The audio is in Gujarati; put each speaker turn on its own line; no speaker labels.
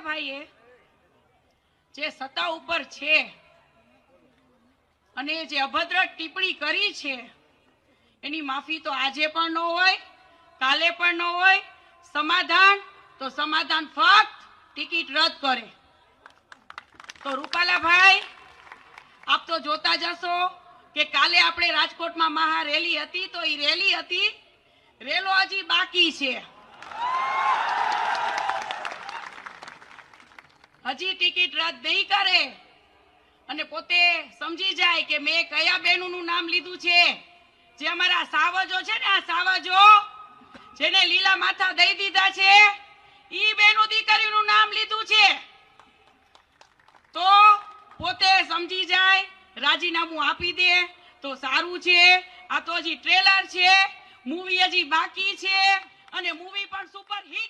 રૂપાલાભાઈએ જે સત્તા ઉપર છે અને જે અભદ્ર ટિપ્પણી કરી છે, એની માફી તો આજે પણ ન હોય, કાલે પણ ન હોય, સમાધાન તો સમાધાન ફક્ત ટિકિટ રદ કરે. તો રૂપાલાભાઈ, આપ તો જોતા જશો કે કાલે આપણે રાજકોટમાં મહા રેલી હતી, તો એ રેલી હતી, રેલો હજી બાકી છે. હજી ટિકિટ રદ નહીં કરે. અને પોતે સમજી જાય કે મેં કયા બહેનોનું નામ લીધું છે. જે અમારા સાવજો છે ને, આ સાવજો, જેને લીલા માથા દઈ દીધા છે, ઈ બેનો દીકરીનું નામ લીધું છે. તો પોતે સમજી જાય, રાજીનામું આપી દે, તો સારું છે. આ તો હજી ટ્રેલર છે, મૂવી હજી બાકી છે. અને મૂવી પણ સુપર હિટ